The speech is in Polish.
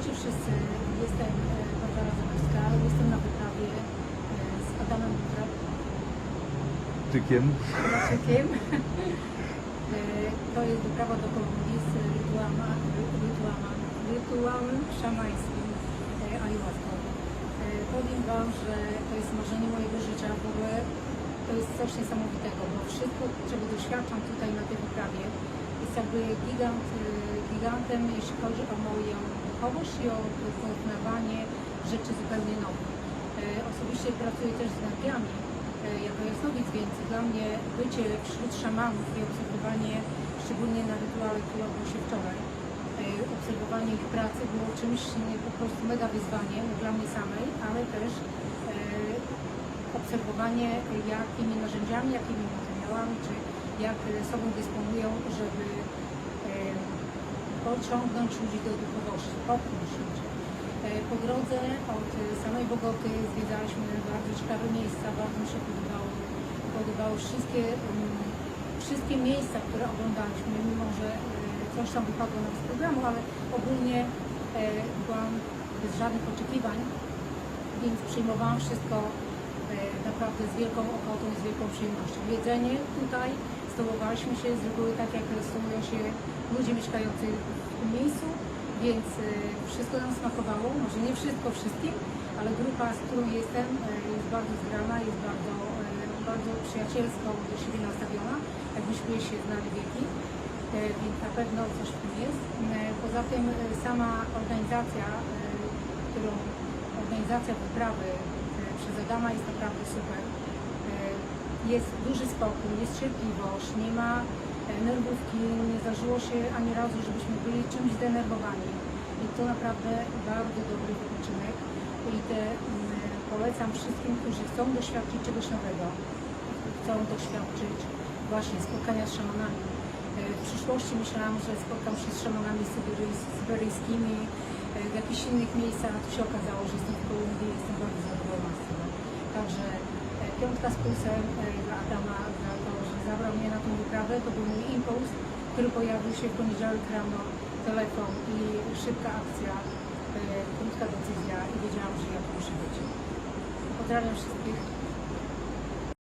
Witajcie wszyscy. Jestem e, Barbara Zabowska. Jestem na wyprawie e, z Adamem Tykiem. Braczykiem. To jest wyprawa do Kolumbii z rytuałama, rytuałama, rytuałem szamańskim e, ayahuaską. E, Powiem Wam, że to jest marzenie mojego życia. W ogóle to jest coś niesamowitego, bo wszystko, czego doświadczam tutaj na tej wyprawie, jest jakby gigant, e, gigantem, jeśli chodzi o moją duchowość i o poznawanie rzeczy zupełnie nowych. E, Osobiście pracuję też z energiami e, jako jasnowic, więc dla mnie bycie wśród szamanów i obserwowanie, szczególnie na rytuale, który odbył się wczoraj, e, obserwowanie ich pracy było czymś nie, po prostu mega wyzwaniem dla mnie samej, ale też obserwowanie, jakimi narzędziami, jakimi materiałami, czy jak sobą dysponują, żeby pociągnąć ludzi do duchowości, popchnąć ludzi. E, Po drodze od samej Bogoty zwiedzaliśmy bardzo ciekawe miejsca, bardzo mi się podobało, podobało wszystkie, wszystkie miejsca, które oglądaliśmy, mimo że e, coś tam wypadło nam z programu, ale ogólnie e, byłam bez żadnych oczekiwań, więc przyjmowałam wszystko naprawdę z wielką ochotą i z wielką przyjemnością. Jedzenie tutaj stołowaliśmy się z reguły tak, jak stołują się ludzie mieszkający w tym miejscu, więc e, wszystko nam smakowało, może nie wszystko wszystkim, ale grupa, z którą jestem, e, jest bardzo zgrana, jest bardzo, e, bardzo przyjacielsko do siebie nastawiona, jakbyśmy się znali wieki, więc na pewno coś w tym jest. Poza tym sama organizacja, którą organizacja wyprawy przez Adama jest naprawdę super. Jest duży spokój, jest cierpliwość, nie ma e, nerwówki, nie zdarzyło się ani razu, żebyśmy byli czymś zdenerwowani. I to naprawdę bardzo dobry wypoczynek i te, mm, polecam wszystkim, którzy chcą doświadczyć czegoś nowego, chcą doświadczyć właśnie spotkania z szamanami. E, W przyszłości myślałam, że spotkam się z szamanami syberyjs- syberyjskimi e, w jakichś innych miejscach, a tu się okazało, że jestem w Kolumbii i jestem bardzo zadowolona z tego. Także e, piątka z plusem e, dla Adama za to, że zabrał mnie na tą wyprawę. To był mój impuls, który pojawił się w poniedziałek rano, telefon i szybka akcja, e, krótka decyzja i wiedziałam, że ja tu muszę być. Pozdrawiam wszystkich.